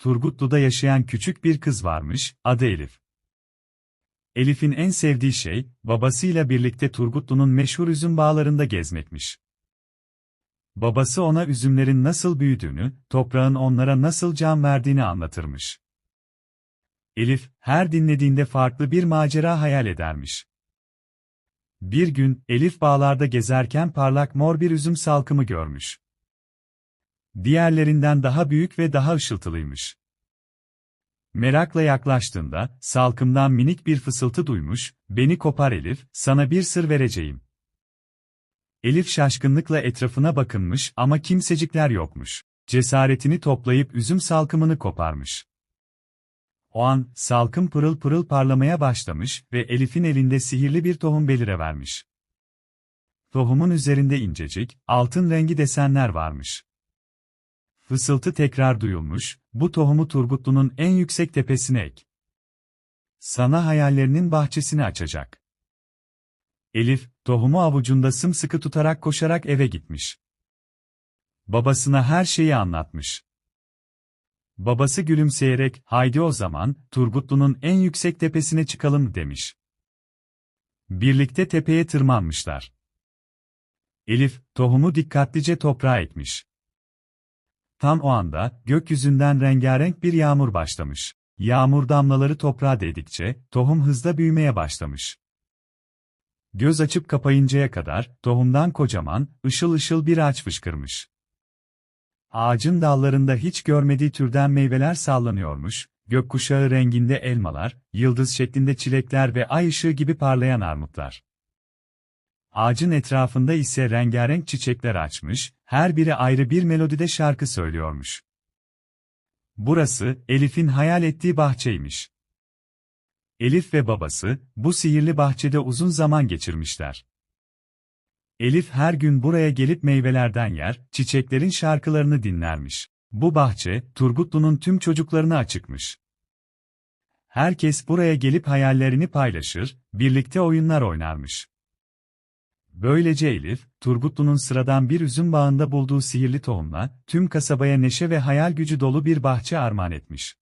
Turgutlu'da yaşayan küçük bir kız varmış, adı Elif. Elif'in en sevdiği şey, babasıyla birlikte Turgutlu'nun meşhur üzüm bağlarında gezmekmiş. Babası ona üzümlerin nasıl büyüdüğünü, toprağın onlara nasıl can verdiğini anlatırmış. Elif, her dinlediğinde farklı bir macera hayal edermiş. Bir gün, Elif bağlarda gezerken parlak mor bir üzüm salkımı görmüş. Diğerlerinden daha büyük ve daha ışıltılıymış. Merakla yaklaştığında, salkımdan minik bir fısıltı duymuş, beni kopar Elif, sana bir sır vereceğim. Elif şaşkınlıkla etrafına bakınmış ama kimsecikler yokmuş. Cesaretini toplayıp üzüm salkımını koparmış. O an, salkım pırıl pırıl parlamaya başlamış ve Elif'in elinde sihirli bir tohum belirevermiş. Tohumun üzerinde incecik, altın rengi desenler varmış. Fısıltı tekrar duyulmuş, bu tohumu Turgutlu'nun en yüksek tepesine ek. Sana hayallerinin bahçesini açacak. Elif, tohumu avucunda sımsıkı tutarak koşarak eve gitmiş. Babasına her şeyi anlatmış. Babası gülümseyerek, haydi o zaman, Turgutlu'nun en yüksek tepesine çıkalım demiş. Birlikte tepeye tırmanmışlar. Elif, tohumu dikkatlice toprağa ekmiş. Tam o anda, gökyüzünden rengarenk bir yağmur başlamış. Yağmur damlaları toprağa değdikçe, tohum hızla büyümeye başlamış. Göz açıp kapayıncaya kadar, tohumdan kocaman, ışıl ışıl bir ağaç fışkırmış. Ağacın dallarında hiç görmediği türden meyveler sallanıyormuş, gökkuşağı renginde elmalar, yıldız şeklinde çilekler ve ay ışığı gibi parlayan armutlar. Ağacın etrafında ise rengarenk çiçekler açmış, her biri ayrı bir melodide şarkı söylüyormuş. Burası, Elif'in hayal ettiği bahçeymiş. Elif ve babası, bu sihirli bahçede uzun zaman geçirmişler. Elif her gün buraya gelip meyvelerden yer, çiçeklerin şarkılarını dinlermiş. Bu bahçe, Turgutlu'nun tüm çocuklarına açıkmış. Herkes buraya gelip hayallerini paylaşır, birlikte oyunlar oynarmış. Böylece Elif, Turgutlu'nun sıradan bir üzüm bağında bulduğu sihirli tohumla, tüm kasabaya neşe ve hayal gücü dolu bir bahçe armağan etmiş.